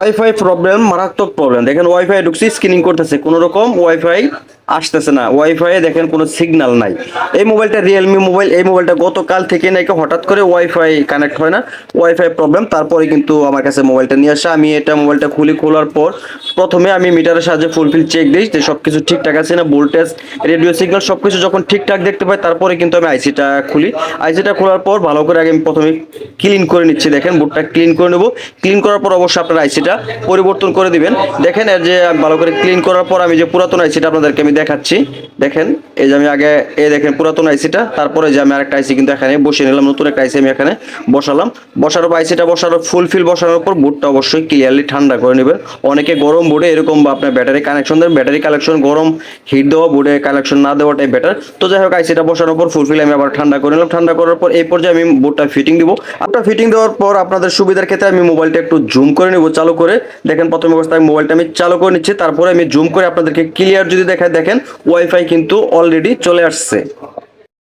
Wifi problem মারাত্মক problem দেখেন wifi ঢুকছি স্ক্রিনিং করতেছে কোনো রকম ওয়াইফাই আসতেছে না। ওয়াইফাই দেখেন কোনো সিগন্যাল নাই। এই মোবাইলটা রিয়েলমি মোবাইল এই মোবাইলটা গতকাল থেকে নাকি হঠাৎ করে ওয়াইফাই কানেক্ট হয় না। ওয়াইফাই প্রবলেম তারপরে কিন্তু আমার কাছে মোবাইলটা নিয়ে আসা। আমি এটা মোবাইলটা খুলি, খোলার পর প্রথমে আমি মিটারের সাহায্যে ফুলফিল চেক দিই যে সব কিছু ঠিকঠাক আছে না ভোল্টেজ রেডিও সিগন্যাল সব কিছু যখন ঠিকঠাক দেখতে পাই, তারপরে কিন্তু আমি আইসিটা খুলি। আইসিটা খোলার পর ভালো করে আগে আমি প্রথমে ক্লিন করে নিচ্ছি। দেখেন বোর্ডটা ক্লিন করে নেব। ক্লিন করার পর অবশ্যই আপনার আইসিটা পরিবর্তন করে দিবেন। দেখেন এর যে ভালো করে ক্লিন করার পর আমি যে পুরাতন আইসিটা আপনাদেরকে আমি দেখাচ্ছি। দেখেন, এই যে আমি আগে, এই দেখেন পুরাতন আইসিটা তারপরে যে আমি আরেকটা আইসি কিন্তু এখানে বসিয়ে নিলাম, নতুন একটা আইসি আমি এখানে বসালাম। বসার পর আইসিটা বসানোর ফুলফিল বসানোর পর বোর্ডটা অবশ্যই ক্লিয়ারলি ঠান্ডা করে নেবেন। অনেকে গরম বোর্ডে এরকম আপনার battery connection then battery collection গরম হিট দেওয়া বোর্ডে কালেকশন না দেওয়াটাই বেটার তো যাই হোক আইসিটা বসানোর পর ফুলফিল আমি আবার ঠান্ডা করে নিলাম। ঠান্ডা করার পর এই পর্যায়ে আমি বোর্ডটা ফিটিং দিব। আপনার ফিটিং দেওয়ার পর আপনাদের সুবিধার ক্ষেত্রে আমি মোবাইলটা একটু জুম করে নেব, চালু করে। দেখেন, প্রথম অবস্থায় আমি মোবাইলটা আমি চালু করে নিচ্ছি। তারপরে আমি জুম করে আপনাদেরকে ক্লিয়ার যদি দেখায়, দেখেন ওয়াইফাই কিন্তু অলরেডি চলে আসছে।